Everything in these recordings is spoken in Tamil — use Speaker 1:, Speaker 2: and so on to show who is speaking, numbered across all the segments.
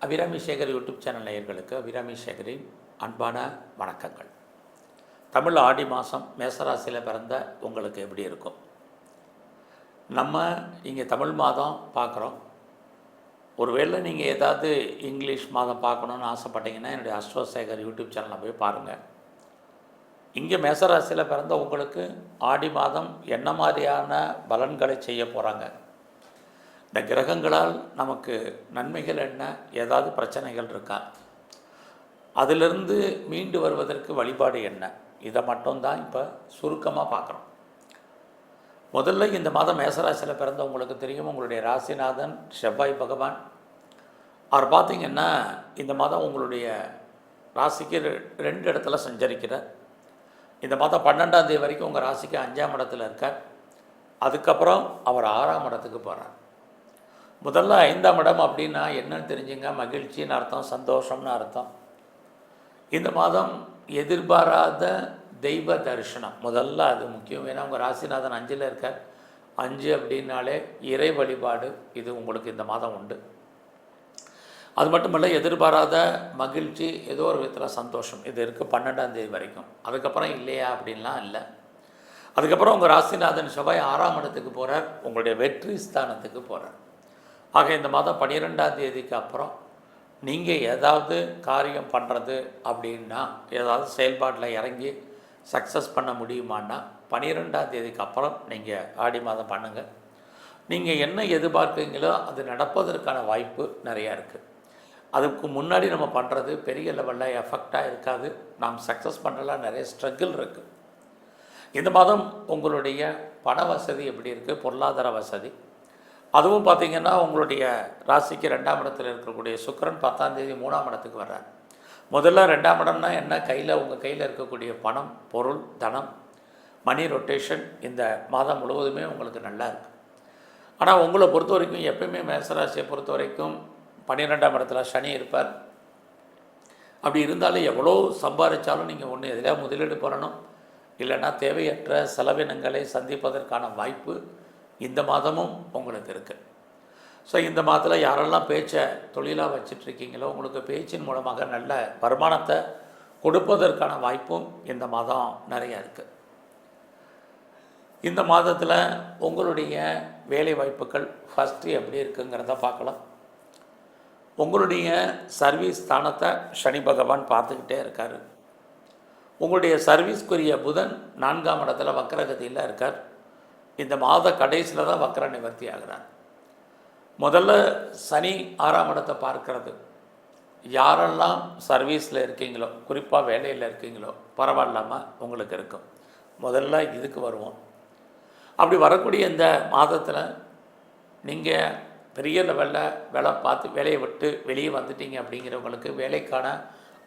Speaker 1: அபிராமி சேகர் யூடியூப் சேனல் நேயர்களுக்கு அபிராமி சேகரின் அன்பான வணக்கங்கள். தமிழ் ஆடி மாதம் மேசராசியில் பிறந்த உங்களுக்கு எப்படி இருக்கும்? நம்ம இங்கே தமிழ் மாதம் பார்க்குறோம் ஒருவேளை நீங்கள் ஏதாவது இங்கிலீஷ் மாதம் பார்க்கணுன்னு ஆசைப்பட்டீங்கன்னா என்னுடைய அஸ்ட்ரோ சேகர் யூடியூப் சேனலில் போய் பாருங்கள் இங்கே மேசராசியில் பிறந்த உங்களுக்கு ஆடி மாதம் என்ன மாதிரியான பலன்களை செய்ய போகிறாங்க இந்த கிரகங்களால் நமக்கு நன்மைகள் என்ன? ஏதாவது பிரச்சனைகள் இருக்கா? அதிலிருந்து மீண்டு வருவதற்கு வழிபாடு என்ன? இதை மட்டும்தான் இப்போ சுருக்கமாக பார்க்குறோம். முதல்ல இந்த மாதம் மேசராசியில் பிறந்த உங்களுக்கு தெரியும் உங்களுடைய ராசிநாதன் செவ்வாய் பகவான். அவர் பார்த்தீங்கன்னா இந்த மாதம் உங்களுடைய ராசிக்கு ரெ- ரெண்டு இடத்துல சஞ்சரிக்கிறார். இந்த மாதம் பன்னெண்டாம் தேதி வரைக்கும் உங்கள் ராசிக்கு அஞ்சாம் இடத்துல இருக்கார். அதுக்கப்புறம் அவர் ஆறாம் இடத்துக்கு போகிறார் முதல்ல ஐந்தாம் இடம் அப்படின்னா என்னன்னு தெரிஞ்சுங்க மகிழ்ச்சின்னு அர்த்தம் சந்தோஷம்னு அர்த்தம். இந்த மாதம் எதிர்பாராத தெய்வ தரிசனம். முதல்ல அது முக்கியம். ஏன்னா உங்கள் ராசிநாதன் அஞ்சில் இருக்கார். அஞ்சு அப்படின்னாலே இறை வழிபாடு இது உங்களுக்கு இந்த மாதம் உண்டு. அது மட்டுமல்ல எதிர்பாராத மகிழ்ச்சி ஏதோ ஒரு விதத்தில் சந்தோஷம். இது இருக்குது பன்னெண்டாம் தேதி வரைக்கும். அதுக்கப்புறம் இல்லையா அப்படின்லாம் இல்லை. அதுக்கப்புறம் உங்கள் ராசிநாதன் செவ்வாய் ஆறாம் இடத்துக்கு போகிறார் உங்களுடைய வெற்றி ஸ்தானத்துக்கு போகிறார் ஆக இந்த மாதம் பன்னிரெண்டாம் தேதிக்கு அப்புறம் நீங்கள் ஏதாவது காரியம் பண்ணுறது அப்படின்னா ஏதாவது செயல்பாட்டில் இறங்கி சக்ஸஸ் பண்ண முடியுமான்னா பன்னிரெண்டாம் தேதிக்கு அப்புறம் நீங்கள் ஆடி மாதம் பண்ணுங்கள் நீங்கள் என்ன எதிர்பார்க்குறீங்களோ அது நடப்பதற்கான வாய்ப்பு நிறையா இருக்குது அதுக்கு முன்னாடி நம்ம பண்ணுறது பெரிய லெவலில் எஃபெக்டாக இருக்காது. நாம் சக்ஸஸ் பண்ணலாம் நிறைய ஸ்ட்ரகிள் இருக்குது இந்த மாதம் உங்களுடைய பண வசதி எப்படி இருக்குது பொருளாதார வசதி. அதுவும் பார்த்தீங்கன்னா உங்களுடைய ராசிக்கு ரெண்டாம் இடத்தில் இருக்கக்கூடிய சுக்கிரன் பத்தாம் தேதி மூணாம் இடத்துக்கு வர்றார். முதல்ல ரெண்டாம் இடம்னா என்ன? கையில் உங்கள் கையில் இருக்கக்கூடிய பணம் பொருள் தனம் மணி ரொட்டேஷன் இந்த மாதம் முழுவதுமே உங்களுக்கு நல்லா இருக்குது ஆனால் உங்களை பொறுத்த வரைக்கும் எப்பயுமே மேசராசியை பொறுத்த வரைக்கும் பன்னிரெண்டாம் இடத்துல சனி இருப்பார். அப்படி இருந்தாலும் எவ்வளோ சம்பாதிச்சாலும் நீங்கள் ஒன்று எதிலையா முதலீடு பண்ணணும்? இல்லைன்னா தேவையற்ற செலவினங்களை சந்திப்பதற்கான வாய்ப்பு இந்த மாதமும் உங்களுக்கு இருக்குது ஸோ இந்த மாதத்தில் யாரெல்லாம் பேச்சை தொழிலாக வச்சிட்ருக்கீங்களோ உங்களுக்கு பேச்சின் மூலமாக நல்ல வருமானத்தை கொடுப்பதற்கான வாய்ப்பும் இந்த மாதம் நிறையா இருக்குது இந்த மாதத்தில் உங்களுடைய வேலை வாய்ப்புகள் ஃபஸ்ட்டு எப்படி இருக்குங்கிறத பார்க்கலாம். உங்களுடைய சர்வீஸ் ஸ்தானத்தை சனி பகவான் பார்த்துக்கிட்டே இருக்கார். உங்களுடைய சர்வீஸ்க்குரிய புதன் நான்காம் இடத்துல வக்கரகதியில் இருக்கார். இந்த மாத கடைசியில் தான் வக்கர நிவர்த்தி ஆகிறார் முதல்ல சனி ஆறாம் இடத்தை பார்க்கறது. யாரெல்லாம் சர்வீஸில் இருக்கீங்களோ குறிப்பாக வேலையில் இருக்கீங்களோ பரவாயில்லாமல் உங்களுக்கு இருக்கும். முதல்ல இதுக்கு வருவோம். அப்படி வரக்கூடிய இந்த மாதத்தில் நீங்கள் பெரிய லெவலில் வேலை பார்த்து வேலையை விட்டு வெளியே வந்துட்டீங்க அப்படிங்கிறவங்களுக்கு வேலைக்கான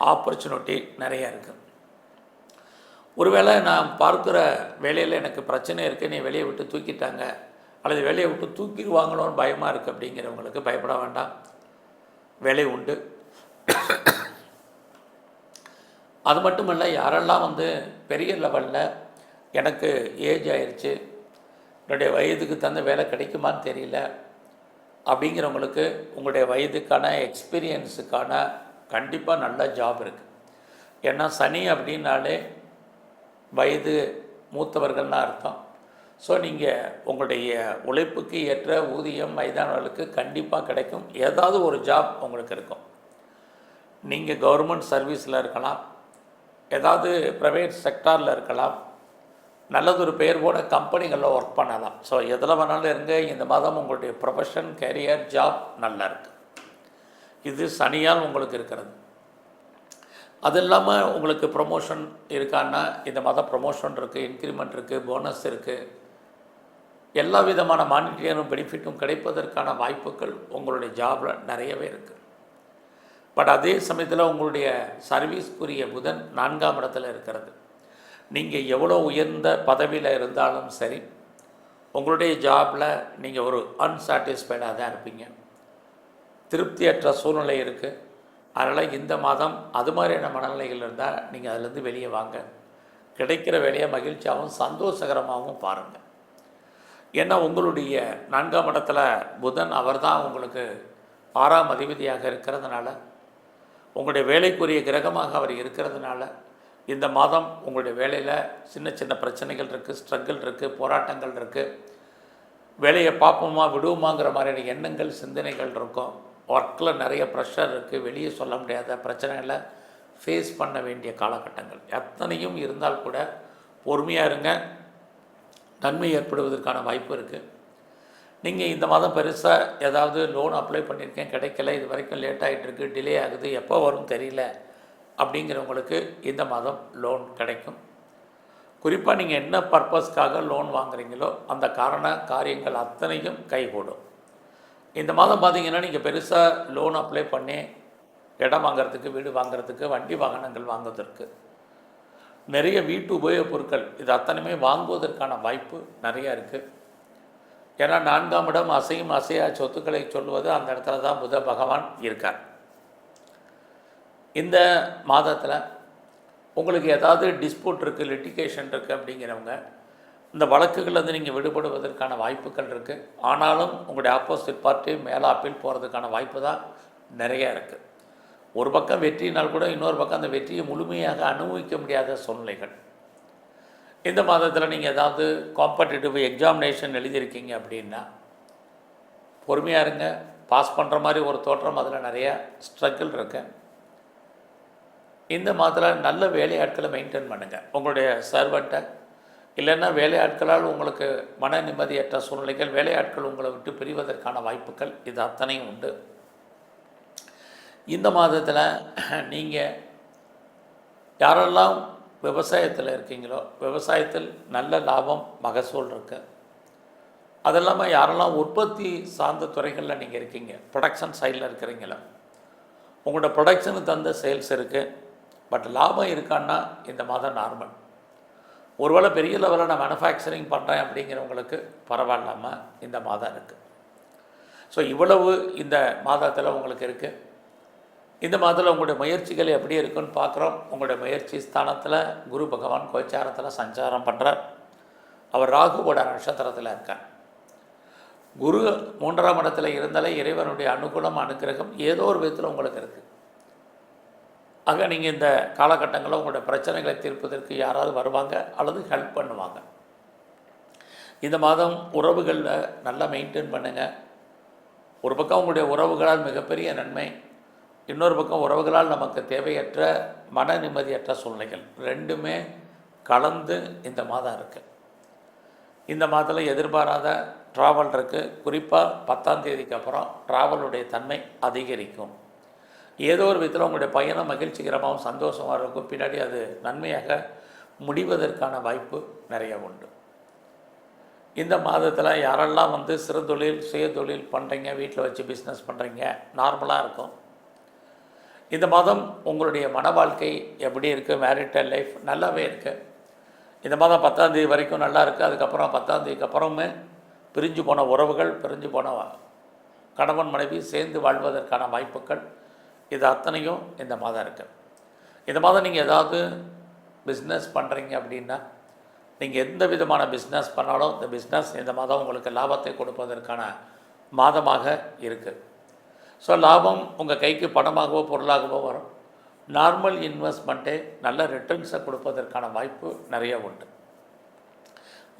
Speaker 1: ஆப்பர்ச்சுனிட்டி நிறையா இருக்குது ஒருவேளை நான் பார்க்குற வேலையில் எனக்கு பிரச்சனை இருக்குது நீ வெளியே விட்டு தூக்கிட்டாங்க அல்லது வேலையை விட்டு தூக்கிடுவாங்களோன்னு பயமாக இருக்குது அப்படிங்கிறவங்களுக்கு பயப்பட வேண்டாம். வேலை உண்டு. அது மட்டும் இல்லை யாரெல்லாம் வந்து பெரிய லெவலில் எனக்கு ஏஜ் ஆயிடுச்சு என்னுடைய வயதுக்கு தகுந்த வேலை கிடைக்குமான்னு தெரியல அப்படிங்கிறவங்களுக்கு உங்களுடைய வயதுக்கான எக்ஸ்பீரியன்ஸுக்கான கண்டிப்பாக நல்ல ஜாப் இருக்குது ஏன்னா சனி அப்படின்னாலே வயது மூத்தவர்கள்னு அர்த்தம். ஸோ நீங்கள் உங்களுடைய உழைப்புக்கு ஏற்ற ஊதியம் வயதானவர்களுக்கு கண்டிப்பாக கிடைக்கும். ஏதாவது ஒரு ஜாப் உங்களுக்கு இருக்கும். நீங்கள் கவர்மெண்ட் சர்வீஸில் இருக்கலாம். ஏதாவது ப்ரைவேட் செக்டாரில் இருக்கலாம். நல்லதொரு பெயர் போட கம்பெனிகளில் ஒர்க் பண்ணலாம். ஸோ எதில் வேணாலும் இருங்க. இந்த மாதம் உங்களுடைய ப்ரொஃபஷன் கேரியர் ஜாப் நல்லா இருக்குது இது சனியால் உங்களுக்கு இருக்கிறது. அது இல்லாமல் உங்களுக்கு ப்ரொமோஷன் இருக்கான்னா இந்த மாதம் ப்ரொமோஷன் இருக்குது இன்க்ரிமெண்ட் இருக்குது போனஸ் இருக்குது எல்லா விதமான மானிட்டரியும் பெனிஃபிட்டும் கிடைப்பதற்கான வாய்ப்புகள் உங்களுடைய ஜாபில் நிறையவே இருக்குது பட் அதே சமயத்தில் உங்களுடைய சர்வீஸ்க்குரிய புதன் நான்காம் இடத்துல இருக்கிறது. நீங்கள் எவ்வளோ உயர்ந்த பதவியில் இருந்தாலும் சரி உங்களுடைய ஜாபில் நீங்கள் ஒரு அன்சாட்டிஸ்ஃபைடாக தான் இருப்பீங்க. திருப்தியற்ற சூழ்நிலை இருக்குது அதனால் இந்த மாதம் அது மாதிரியான மனநிலைகள் இருந்தால் நீங்கள் அதுலேருந்து வெளியே வாங்க. கிடைக்கிற வேலையை மகிழ்ச்சியாகவும் சந்தோஷகரமாகவும் பாருங்கள் ஏன்னா உங்களுடைய நான்காம் இடத்துல புதன் அவர் தான் உங்களுக்கு ஆறாம் அதிபதியாக இருக்கிறதுனால உங்களுடைய வேலைக்குரிய கிரகமாக அவர் இருக்கிறதுனால இந்த மாதம் உங்களுடைய வேலையில் சின்ன சின்ன பிரச்சனைகள் இருக்குது ஸ்ட்ரகிள் இருக்குது போராட்டங்கள் இருக்குது வேலையை பார்ப்போமா விடுவோமாங்கிற மாதிரியான எண்ணங்கள் சிந்தனைகள் இருக்கும். ஒர்க்கில் நிறைய ப்ரெஷர் இருக்குது வெளியே சொல்ல முடியாத பிரச்சனைகளை ஃபேஸ் பண்ண வேண்டிய காலகட்டங்கள். எத்தனையும் இருந்தால் கூட பொறுமையாக இருங்க. நன்மை ஏற்படுவதற்கான வாய்ப்பு இருக்குது நீங்கள் இந்த மாதம் பெருசாக ஏதாவது லோன் அப்ளை பண்ணியிருக்கேன் கிடைக்கல இது வரைக்கும் லேட் ஆகிட்டுருக்கு டிலே ஆகுது எப்போ வரும் தெரியல அப்படிங்கிறவங்களுக்கு இந்த மாதம் லோன் கிடைக்கும். குறிப்பாக நீங்கள் என்ன பர்பஸ்க்காக லோன் வாங்குறீங்களோ அந்த காரண காரியங்கள் அத்தனையும் கைகூடும். இந்த மாதம் பார்த்தீங்கன்னா நீங்கள் பெருசாக லோன் அப்ளை பண்ணி இடம் வாங்குறதுக்கு வீடு வாங்குறதுக்கு வண்டி வாகனங்கள் வாங்குவதற்கு நிறைய வீட்டு உபயோகப் பொருட்கள் இது அத்தனையுமே வாங்குவதற்கான வாய்ப்பு நிறையா இருக்குது ஏன்னா நான்காம் இடம் அசையும் அசையா சொத்துக்களை சொல்வது அந்த இடத்துல தான் புத பகவான் இருக்கார். இந்த மாதத்தில் உங்களுக்கு ஏதாவது டிஸ்பியூட் இருக்குது லிட்டிகேஷன் இருக்குது அப்படிங்கிறவங்க இந்த வழக்குகளிலிருந்து நீங்கள் விடுபடுவதற்கான வாய்ப்புகள் இருக்குது ஆனாலும் உங்களுடைய ஆப்போசிட் பார்ட்டி மேலே அப்பீல் போகிறதுக்கான வாய்ப்பு தான் நிறையா இருக்குது ஒரு பக்கம் வெற்றினால் கூட இன்னொரு பக்கம் அந்த வெற்றியை முழுமையாக அனுபவிக்க முடியாத சூழ்நிலைகள். இந்த மாதத்தில் நீங்கள் ஏதாவது காம்படிட்டிவ் எக்ஸாமினேஷன் எழுதியிருக்கீங்க அப்படின்னா பொறுமையாக இருங்க. பாஸ் பண்ணுற மாதிரி ஒரு தோற்றம் அதில் நிறைய ஸ்ட்ரகிள் இருக்கு. இந்த மாதத்தில் நல்ல வேலையாட்களை மெயின்டைன் பண்ணுங்கள் உங்களுடைய சர்வெண்ட்டை இல்லைன்னா வேலையாட்களால் உங்களுக்கு மன நிம்மதியற்ற சூழ்நிலைகள் வேலையாட்கள் உங்களை விட்டு பிரிவதற்கான வாய்ப்புகள் இது அத்தனையும் உண்டு. இந்த மாதத்தில் நீங்கள் யாரெல்லாம் விவசாயத்தில் இருக்கீங்களோ விவசாயத்தில் நல்ல லாபம் மகசூல் இருக்கு. அது இல்லாமல் யாரெல்லாம் உற்பத்தி சார்ந்த துறைகளில் நீங்கள் இருக்கீங்க ப்ரொடக்ஷன் சைடில் இருக்கிறீங்களோ உங்களோட ப்ரொடக்ஷனுக்கு தந்த சேல்ஸ் இருக்குது பட் லாபம் இருக்கான்னா இந்த மாதம் நார்மல் ஒருவேளை பெரிய லெவலில் நான் மேனுஃபேக்சரிங் பண்ணுறேன் அப்படிங்கிறவங்களுக்கு பரவாயில்லாமல் இந்த மாதம் இருக்குது ஸோ இவ்வளவு இந்த மாதத்தில் உங்களுக்கு இருக்குது இந்த மாதத்தில் உங்களுடைய முயற்சிகள் எப்படி இருக்குன்னு பார்க்குறோம். உங்களுடைய முயற்சி ஸ்தானத்தில் குரு பகவான் கோச்சாரத்தில் சஞ்சாரம் பண்ணுறார் அவர் ராகுவோட நட்சத்திரத்தில் இருக்கார். குரு மூன்றாம் இடத்துல இருந்தாலே இறைவனுடைய அனுகூலம் அனுக்கிரகம் ஏதோ ஒரு விதத்தில் உங்களுக்கு இருக்குது ஆக நீங்கள் இந்த காலகட்டங்களில் உங்களுடைய பிரச்சனைகளை தீர்ப்பதற்கு யாராவது வருவாங்க அல்லது ஹெல்ப் பண்ணுவாங்க? இந்த மாதம் உறவுகளில் நல்லா மெயின்டைன் பண்ணுங்கள் ஒரு பக்கம் உங்களுடைய உறவுகளால் மிகப்பெரிய நன்மை இன்னொரு பக்கம் உறவுகளால் நமக்கு தேவையற்ற மன நிம்மதியற்ற சூழ்நிலைகள் ரெண்டுமே கலந்து இந்த மாதம் இருக்குது இந்த மாதத்தில் எதிர்பாராத ட்ராவல் இருக்குது குறிப்பாக பத்தாம் தேதிக்கு அப்புறம் ட்ராவலுடைய தன்மை அதிகரிக்கும். ஏதோ ஒரு விதத்தில் உங்களுடைய பயணம் மகிழ்ச்சிகரமாகவும் சந்தோஷமாக இருக்கும். பின்னாடி அது நன்மையாக முடிவதற்கான வாய்ப்பு நிறைய உண்டு. இந்த மாதத்தில் யாரெல்லாம் வந்து சிறு தொழில் சுய தொழில் பண்ணுறீங்க வீட்டில் வச்சு பிஸ்னஸ் பண்ணுறீங்க நார்மலாக இருக்கும். இந்த மாதம் உங்களுடைய மன வாழ்க்கை எப்படி இருக்குது மேரிட்டல் லைஃப் நல்லாவே இருக்குது இந்த மாதம் பத்தாந்தேதி வரைக்கும் நல்லா இருக்குது அதுக்கப்புறம் பத்தாந்தேதிக்கு அப்புறமே பிரிஞ்சு போன உறவுகள் பிரிஞ்சு போன கணவன் மனைவி சேர்ந்து வாழ்வதற்கான வாய்ப்புகள் இது அத்தனையும் இந்த மாதம் இருக்குது இந்த மாதம் நீங்கள் ஏதாவது பிஸ்னஸ் பண்ணுறீங்க அப்படின்னா நீங்கள் எந்த விதமான பிஸ்னஸ் பண்ணாலும் இந்த பிஸ்னஸ் இந்த மாதம் உங்களுக்கு லாபத்தை கொடுப்பதற்கான மாதமாக இருக்குது ஸோ லாபம் உங்கள் கைக்கு பணமாகவோ பொருளாகவோ வரும். நார்மல் இன்வெஸ்ட்மெண்ட்டே நல்ல ரிட்டர்ன்ஸை கொடுப்பதற்கான வாய்ப்பு நிறைய உண்டு.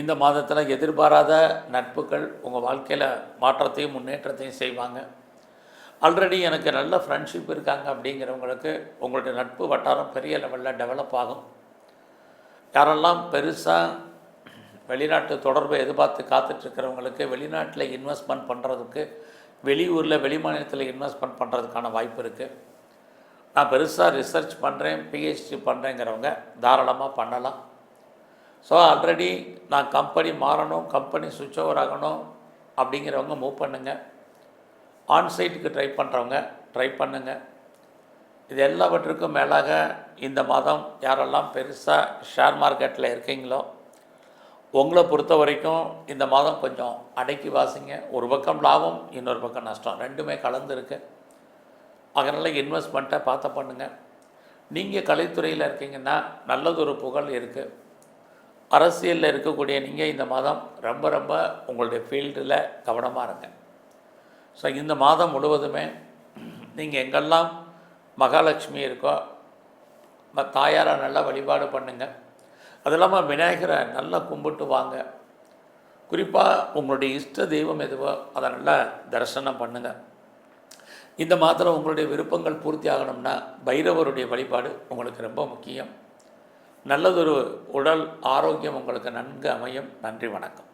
Speaker 1: இந்த மாதத்தில் எதிர்பாராத நட்புகள் உங்கள் வாழ்க்கையில் மாற்றத்தையும் முன்னேற்றத்தையும் செய்வாங்க. ஆல்ரெடி எனக்கு நல்ல ஃப்ரெண்ட்ஷிப் இருக்காங்க அப்படிங்கிறவங்களுக்கு உங்களுடைய நட்பு வட்டாரம் பெரிய லெவலில் டெவலப் ஆகும். யாரெல்லாம் பெருசாக வெளிநாட்டு தொடர்பை எதிர்பார்த்து காத்துட்ருக்கிறவங்களுக்கு வெளிநாட்டில் இன்வெஸ்ட்மெண்ட் பண்ணுறதுக்கு வெளியூரில் வெளிமாநிலத்தில் இன்வெஸ்ட்மெண்ட் பண்ணுறதுக்கான வாய்ப்பு இருக்குது நான் பெருசாக ரிசர்ச் பண்ணுறேன் பிஹெச்டி பண்ணுறேங்கிறவங்க தாராளமாக பண்ணலாம். ஸோ ஆல்ரெடி நான் கம்பெனி மாறணும் கம்பெனி சுவிட்ச் ஓவர் ஆகணும் அப்படிங்கிறவங்க மூவ் பண்ணுங்கள் ஆன்சைட்டுக்கு ட்ரை பண்ணுறவங்க ட்ரை பண்ணுங்கள் இது எல்லாவற்றுக்கும் மேலாக இந்த மாதம் யாரெல்லாம் பெருசாக ஷேர் மார்க்கெட்டில் இருக்கீங்களோ உங்களை பொறுத்த வரைக்கும் இந்த மாதம் கொஞ்சம் அடக்கி வாசிங்க. ஒரு பக்கம் லாபம் இன்னொரு பக்கம் நஷ்டம். ரெண்டுமே கலந்துருக்கு அதனால் இன்வெஸ்ட்மெண்ட்டை பார்த்து பண்ணுங்கள் நீங்கள் கலைத்துறையில் இருக்கீங்கன்னா நல்லதொரு புகழ் இருக்குது அரசியலில் இருக்கக்கூடிய நீங்கள் இந்த மாதம் ரொம்ப ரொம்ப உங்களுடைய ஃபீல்டில் கவனமாக இருங்க. ஸோ இந்த மாதம் முழுவதுமே நீங்கள் எங்கெல்லாம் மகாலட்சுமி இருக்கோ ம தாயாரை நல்லா வழிபாடு பண்ணுங்கள் அது இல்லாமல் விநாயகரை நல்லா கும்பிட்டு வாங்க. குறிப்பாக உங்களுடைய இஷ்ட தெய்வம் எதுவோ அதை நல்லா தரிசனம் பண்ணுங்கள் இந்த மாதத்தில் உங்களுடைய விருப்பங்கள் பூர்த்தி ஆகணும்னா பைரவருடைய வழிபாடு உங்களுக்கு ரொம்ப முக்கியம். நல்லதொரு உடல் ஆரோக்கியம் உங்களுக்கு நன்கு அமையும். நன்றி வணக்கம்.